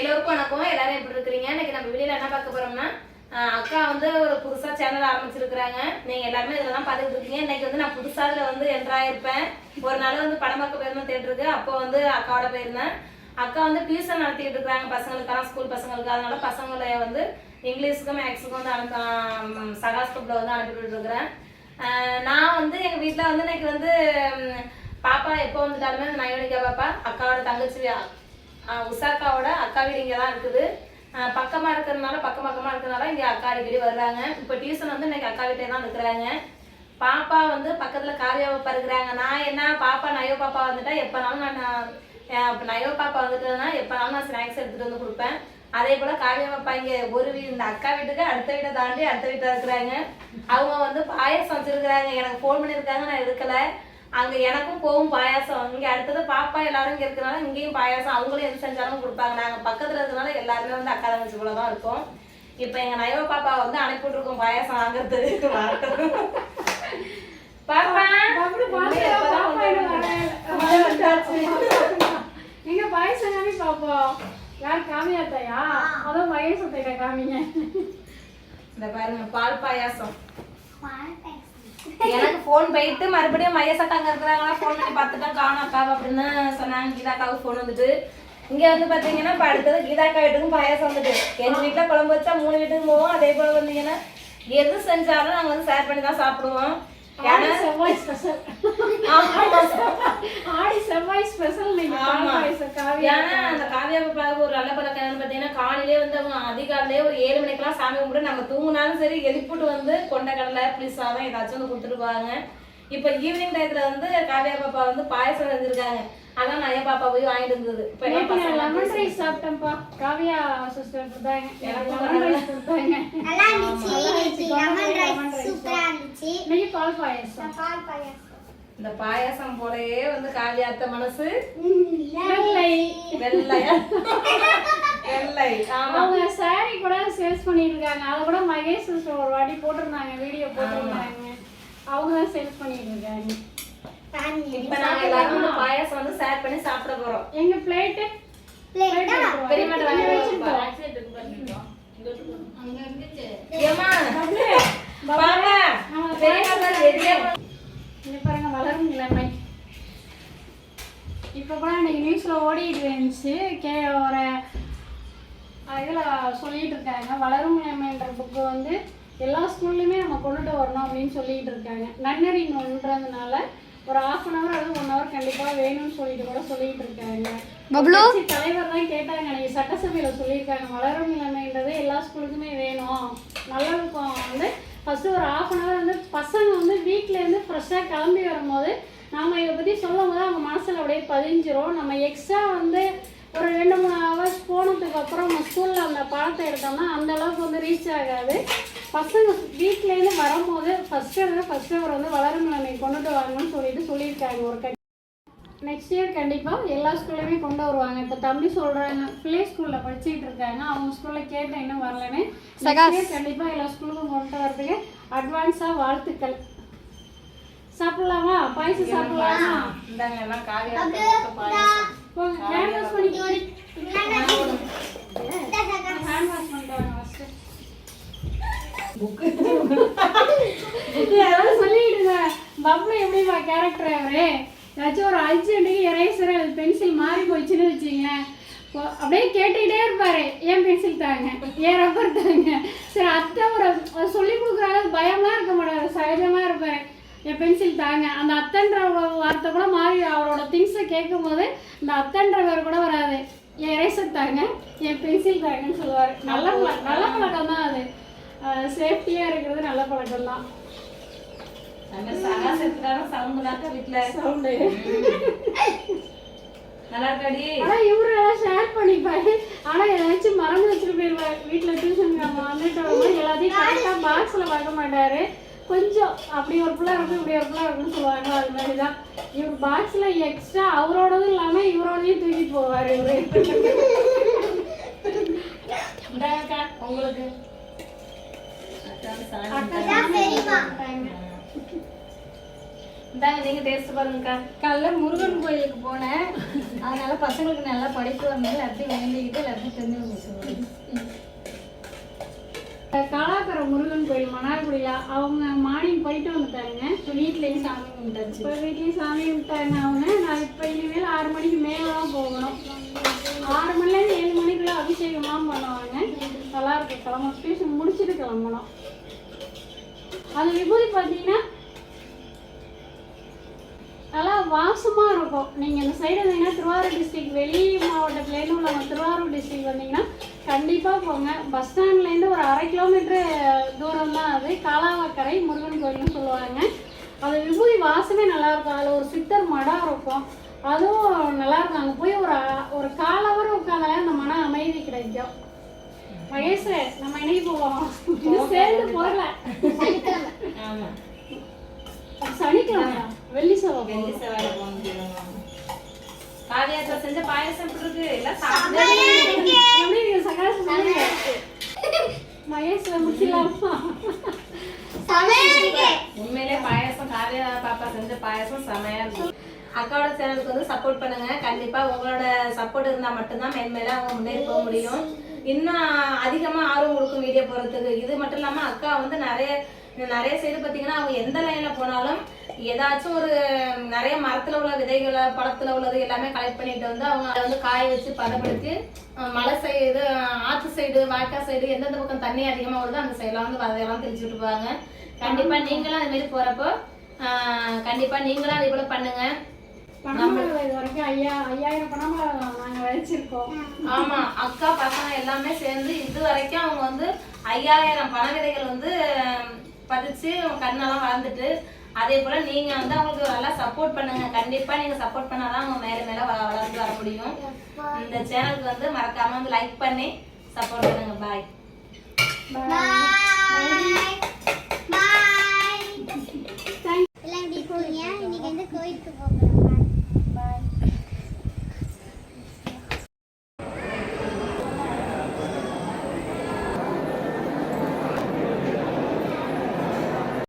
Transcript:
எல்லோருக்கும் வணக்கம். எல்லாரும் எப்படி இருக்கிறீங்க? இன்னைக்கு நம்ம வீடியோல என்ன பார்க்க போறோம்னா அக்கா வந்து ஒரு புதுசா சேனல் ஆரம்பிச்சிருக்கிறாங்க. நீங்க எல்லாருமே இதுல தான் பார்த்துட்டு இருக்கீங்க. இன்னைக்கு வந்து நான் புதுசா இதுல வந்து என்ட்ராயிருப்பேன் ஒரு நாள் வந்து படம் பார்க்க போயிருந்தோம் தேட்டருக்கு அப்போ வந்து அக்காவோட போயிருந்தேன். அக்கா வந்து டியூஷன் நடத்திட்டு இருக்காங்க பசங்களுக்கெல்லாம் ஸ்கூல் பசங்களுக்கு. அதனால பசங்களை வந்து இங்கிலீஷுக்கும் மேக்ஸுக்கும் வந்து அனுப்ப சகாஸ்கூப்ல வந்து அனுப்பிட்டு இருக்கிறேன். நான் வந்து எங்க வீட்டுல வந்து இன்னைக்கு வந்து பாப்பா எப்போ வந்துட்டாலுமே நயோனிக்கா பாப்பா. அக்காவோட தங்கச்சி உஷாக்காவோட அக்கா வீடு இங்கே தான் இருக்குது. பக்கமாக இருக்கிறதுனால பக்கம் பக்கமாக இருக்கிறதுனால இங்கே அக்கா அடிக்கடி வர்றாங்க. இப்போ டியூஷன் வந்து இன்னைக்கு அக்கா வீட்டே தான் இருக்கிறாங்க. பாப்பா வந்து பக்கத்தில் காவியா பாப்பா இருக்கிறாங்க நான் என்ன பாப்பா நயோ பாப்பா வந்துட்டா எப்போனாலும் நான் இப்போ நயோ பாப்பா வந்துட்டதுன்னா எப்போனாலும் நான் ஸ்நாக்ஸ் எடுத்துகிட்டு வந்து கொடுப்பேன். அதே போல் காவியா பாப்பா இங்கே ஒரு வீ இந்த அக்கா வீட்டுக்கு அடுத்த வீட்டை தாண்டி அடுத்த வீட்டில் இருக்கிறாங்க. அவங்க வந்து பாயசம் வச்சுருக்கிறாங்க. எனக்கு ஃபோன் பண்ணியிருக்காங்க நான் எடுக்கலை. அங்க எனக்கும் போகும் பாயாசம். இங்க அடுத்தது பாப்பா எல்லாரும் இங்க இருக்கனால இங்கேயும் பாயாசம். அவங்களும் எது செஞ்சாலும் கொடுப்பாங்க. நாங்க பக்கத்துல இருக்கனால எல்லாருமே வந்து அக்கா தங்கச்சி போல தான் இருக்கோம். இப்ப எங்க நயவ பாப்பா வந்து அனுப்பி விட்டுருக்கோம் பாயாசம் வாங்குறதுக்கு. வரட்டும். பாப்பா. எங்க பாயசம் காமி பாப்போம் யார் காமியாத்தையா அதான் மகேசத்தையா காமிங்க. இந்த பாருங்க பால் பாயாசம். எனக்கு ஃபோன் போயிட்டு மறுபடியும் மையசக்காங்க இருக்கிறாங்களா? ஃபோன் பண்ணி பார்த்துட்டேன். காணும் அக்கா அப்படின்னு சொன்னாங்க. கீதாக்காவுக்கு ஃபோன் வந்துட்டு. இங்கே வந்து பார்த்தீங்கன்னா இப்போ அடுத்தது கீதாக்கா வீட்டுக்கும் பாயாசம் வந்துட்டு. எங்கள் வீட்டில் குழம்பு வச்சா மூணு வீட்டுக்கும் போவோம். அதே போல் வந்தீங்கன்னா எது செஞ்சாலும் நாங்கள் வந்து ஷேர் பண்ணி தான் சாப்பிடுவோம். ஆடி செவ்வாய் ஸ்பெஷல் ஆடி செவ்வாய் ஸ்பெஷல் நீங்க காவியா. அந்த காவியா பாப்பாவுக்கு ஒரு நல்ல பழக்கம் பாத்தீங்கன்னா காலையிலே வந்து அவங்க அதிகாலையிலே ஒரு ஏழு மணிக்கெல்லாம் சாமி கும்பிட்டு நம்ம தூங்குனாலும் சரி எழுப்பிட்டு வந்து கொண்டக்கடலை புளி சாதம் ஏதாச்சும் வந்து கொடுத்துட்டு போவாங்க. இப்போ ஈவினிங் டயத்துல வந்து காவியா பாப்பா வந்து பாயசம் செஞ்சிருக்காங்க. அதான் நான் ஐயா பாப்பா போய் வாங்கிட்டு இருந்தது இப்போ லெமன் ரைஸ் சாப்பிட்டேன்ப்பா. காவியா சிஸ்டர் கொடுத்தாங்க. எனக்கும் லெமன் ரைஸ் கொடுத்தாங்க நல்லா இருந்துச்சு நல்லா இன்னைக்கு இருந்துச்சு. லெமன் லெமன் ரைஸ் ரைஸ் இருந்துச்சு இன்னைக்கு பால் பாயசம். பால் பாயாசம். இந்த பாயாசம் போலயே வந்து காவியாத்த மனசு. வெள்ளை. வெள்ளையா வெள்ளை. ஆமா. அவங்க saree கூட சேல்ஸ் பண்ணிட்டு இருக்காங்க. அதை கூட மகேஷ் ஒரு வாட்டி போட்டிருந்தாங்க. வீடியோ போட்டிருந்தாங்க. அவங்க தான் சேல்ஸ் பண்ணிட்டு இருக்காங்க. இப்ப நாங்க எல்லாரும் வந்து பாயாசம் வந்து ஷேர் பண்ணி சாப்பிட போறோம். எங்க பிளேட்டு பிளேட்டா பெரியமாட்ட வாங்கி வச்சுருக்கோம் ஏமா பாப்பா பெரியமாட்ட ரெடியா இங்க பாருங்க வளரும் இளமை இப்போ கூட இன்னைக்கு நியூஸ்ல ஓடிட்டு இருந்துச்சு. கே ஒரு இதில் சொல்லிட்டு இருக்காங்க. வளரும் இளமைன்ற புக்கு வந்து எல்லா ஸ்கூல்லையுமே நம்ம கொண்டுட்டு வரணும் அப்படின்னு சொல்லிட்டு இருக்காங்க. நன்னறின் ஒன்றதுனால ஒரு ஹாஃப் அன் ஹவர் அல்லது ஒன் ஹவர் கண்டிப்பாக வேணும்னு சொல்லிட்டு கூட சொல்லிட்டு இருக்காங்க. தலைவர் தான் கேட்டாங்க. நீங்க சட்டசபையில் சொல்லியிருக்காங்க. வளரும் இளமைன்றது எல்லா ஸ்கூலுக்குமே வேணும். நல்லதுக்கும் வந்து ஃபஸ்ட்டு ஒரு ஆஃப் அன் ஹவர் வந்து பசங்க வந்து வீட்டிலேருந்து ஃப்ரெஷ்ஷாக கிளம்பி வரும்போது நாம் இதை பற்றி சொல்லும் போது அவங்க மனசில் அப்படியே பதிஞ்சிரும். நம்ம எக்ஸ்ட்ரா வந்து ஒரு ரெண்டு மூணு ஹவர்ஸ் போனதுக்கு அப்புறம் நம்ம ஸ்கூலில் அந்த பாடத்தை எடுத்தோம்னா அந்த அளவுக்கு வந்து ரீச் ஆகாது. பசங்க வீட்டிலேருந்து வரும்போது ஃபஸ்ட்டு ஃபஸ்ட்டு ஃபர்ஸ்ட் அவர் வந்து வளரும் இளமை கொண்டுட்டு வரணும்னு சொல்லிட்டு சொல்லியிருக்காங்க ஒரு கட்சி. நெக்ஸ்ட் இயர் கண்டிப்பாக எல்லா ஸ்கூல்லையுமே கொண்டு வருவாங்க. இப்போ தம்பி சொல்கிறாங்க பிளே ஸ்கூலில் படிச்சுட்டு இருக்காங்க. அவங்க ஸ்கூலில் கேட்டேன் இன்னும் வரலன்னு. கண்டிப்பாக எல்லா ஸ்கூலுக்கும் கொண்டு வரதுக்கு அட்வான்ஸாக வாழ்த்துக்கள். சாப்பிடலாமா? பாயசம் சாப்பிடலாமா? இந்தாங்க எல்லாம் காவியாத்த பாயாசம். ஹேண்ட் வாஷ் ஹேண்ட் பண்ணிட்டு வாங்க யாராவது சொல்லிடுங்க பப்ளு எப்படிமா கேரக்டர் அவரு? ஏதாச்சும் ஒரு அர்ஜென்ட்டுக்கு எரேசர் அது பென்சில் மாறி போச்சுன்னு வச்சுங்களேன் இப்போ அப்படியே கேட்டுக்கிட்டே இருப்பாரு. ஏன் பென்சில் தாங்க? ஏன் ரப்பர் தாங்க? சரி அத்தை ஒரு சொல்லி கொடுக்குற அளவுக்கு பயம்லாம் இருக்க மாட்டார். சகஜமாக இருப்பார். என் பென்சில் தாங்க? அந்த அத்தன்ற வார்த்தை கூட மாறி அவரோட திங்ஸை கேட்கும் போது இந்த அத்தன்ற பேர் கூட வராது. என் எரேசர் தாங்க? என் பென்சில் தாங்கன்னு சொல்லுவார். நல்ல நல்ல பழக்கம் தான் அது சேஃப்டியாக இருக்கிறது நல்ல பழக்கம் தான் அங்க சகா செத்துட்டாலும் சவுண்ட் தாக்க வீட்டுல சவுண்டு நல்லா இருக்காடி? ஆனா இவரு ஷேர் பண்ணிப்பாரு. ஆனா ஏதாச்சும் மறந்து வச்சுட்டு போயிருவாரு. வீட்டுல டியூஷன் வந்துட்டு வரும்போது எல்லாத்தையும் கரெக்டா பாக்ஸ்ல வைக்க மாட்டாரு. கொஞ்சம் அப்படி ஒரு பிள்ளை இருக்கும் இப்படி ஒரு பிள்ளை இருக்குன்னு சொல்லுவாங்க. அது மாதிரி தான் இவர் பாக்ஸ்ல எக்ஸ்ட்ரா அவரோடதும் இல்லாம இவரோடதையும் தூக்கிட்டு போவாரு இவரு. உங்களுக்கு. இந்தாங்க நீங்க டேஸ்ட் பாருங்கக்கா. காலைல முருகன் கோயிலுக்கு போனேன். அதனால பசங்களுக்கு நல்லா படிப்பு வரணும் எல்லாத்தையும் வேண்டிக்கிட்டு எல்லாத்தையும் தெரிஞ்சு பேசுவாங்க காலாக்கரை முருகன் கோயில் மணார்குடியில் அவங்க மார்னிங் போயிட்டு வந்துட்டாங்க. இப்போ வீட்லேயும் சாமி கும்பிட்டாச்சு. இப்போ வீட்லேயும் சாமி கும்பிட்டாங்க அவங்க. நான் இப்போ இனிமேல் ஆறு மணிக்கு மேலே தான் போகணும். ஆறு மணிலேருந்து ஏழு மணிக்குள்ள அபிஷேகம்லாம் பண்ணுவாங்க. நல்லா இருக்கு கிளம்ப டியூஷன் முடிச்சுட்டு கிளம்பணும். அது விபூதி பார்த்தீங்கன்னா நல்லா வாசமா இருக்கும். நீங்க இந்த சைடு வந்தீங்கன்னா திருவாரூர் டிஸ்ட்ரிக்ட் வெளி மாவட்டத்துலேருந்து உள்ளவங்க திருவாரூர் டிஸ்ட்ரிக்ட் வந்தீங்கன்னா கண்டிப்பா போங்க. பஸ் ஸ்டாண்ட்லேருந்து ஒரு அரை கிலோமீட்டர் தூரம் தான் அது. காலாவக்கரை முருகன் கோயில்னு சொல்லுவாங்க. அது விபூதி வாசமே நல்லா இருக்கும். அதில் ஒரு சித்தர் மடம் இருக்கும். அதுவும் நல்லா இருக்கும். அங்கே போய் ஒரு ஒரு காலவர் உட்காந்தாலே அந்த மன அமைதி கிடைக்கும். மகேஷ் நம்ம இன்னைக்கு போவோம். சேர்ந்து போகல. சனிக்கிழமை வெள்ளி செவ்வாய் வெள்ளி செவ்வாயில போக காவியாத்த செஞ்ச பாயசம் எப்படி இருக்கு? எல்லாம் சாப்பிட்டு சகாசம் சொல்லுங்க. மகேஷ் முடிச்சிடலாமா உண்மையிலே பாயாசம் காவியா பாப்பா செஞ்ச பாயாசம் செமையா இருக்கும் அக்காவோட சேனலுக்கு வந்து சப்போர்ட் பண்ணுங்க. கண்டிப்பா உங்களோட சப்போர்ட் இருந்தா மட்டும்தான் மேன்மேல அவங்க முன்னேறி போக முடியும். இன்னும் அதிகமா ஆர்வம் கொடுக்கும் வீடியோ போறதுக்கு இது மட்டும் இல்லாம அக்கா வந்து நிறைய நிறைய சைடு பாத்தீங்கன்னா அவங்க எந்த லைன்ல போனாலும் ஏதாச்சும் ஒரு நிறைய மரத்துல உள்ள விதைகளை பழத்துல உள்ளது எல்லாமே கலெக்ட் பண்ணிட்டு வந்து அவங்க அதை வந்து காய வச்சு பதப்படுத்தி மலை சைடு ஆத்து சைடு வாய்க்கா சைடு எந்தெந்த பக்கம் தண்ணி அதிகமா வருதோ அந்த சைட்லாம் வந்து அதையெல்லாம் தெளிச்சு விட்டுருவாங்க. கண்டிப்பா நீங்களும் அது மாதிரி போறப்போ ஆஹ், கண்டிப்பா நீங்களும் அதே போல பண்ணுங்க. பணமரம் இது வரைக்கும் ஐயா ஐயாயிரம் பணமரம் நாங்க விளைச்சிருக்கோம் ஆமா அக்கா பசங்க எல்லாமே சேர்ந்து இது வரைக்கும் அவங்க வந்து ஐயாயிரம் பண விதைகள் வந்து பதிச்சு கண்ணெல்லாம் வளர்ந்துட்டு அதே போல நீங்க வந்து அவங்களுக்கு நல்லா சப்போர்ட் பண்ணுங்க. கண்டிப்பா நீங்க சப்போர்ட் பண்ணாதான் அவங்க மேல மேல வ- வளர்ந்து வர முடியும். இந்த சேனலுக்கு வந்து மறக்காம வந்து லைக் பண்ணி சப்போர்ட் பண்ணுங்க. பாய் பாய்